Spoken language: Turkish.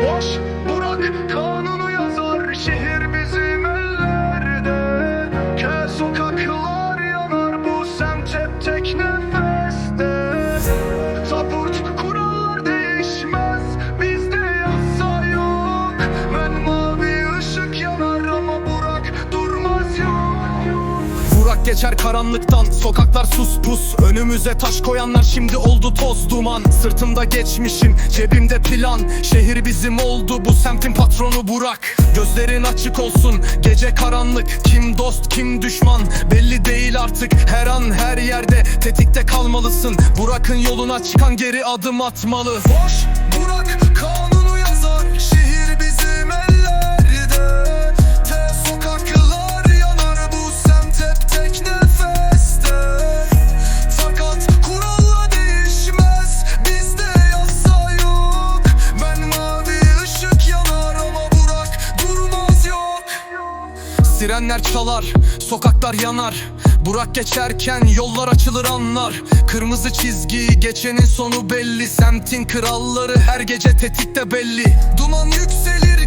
Boş geçer karanlıktan. Sokaklar sus pus Önümüze taş koyanlar şimdi oldu toz duman. Sırtımda geçmişim cebimde plan. Şehir bizim oldu bu semtin patronu Burak. Gözlerin açık olsun gece karanlık. Kim dost kim düşman belli değil artık. Her an her yerde tetikte kalmalısın. Burak'ın yoluna çıkan geri adım atmalı. Boş Burak kanunu yazar. Şehir Sirenler çalar, sokaklar yanar. Burak geçerken yollar açılır anlar. Kırmızı çizgi geçenin sonu belli. Semtin kralları her gece tetikte belli. Duman yükselir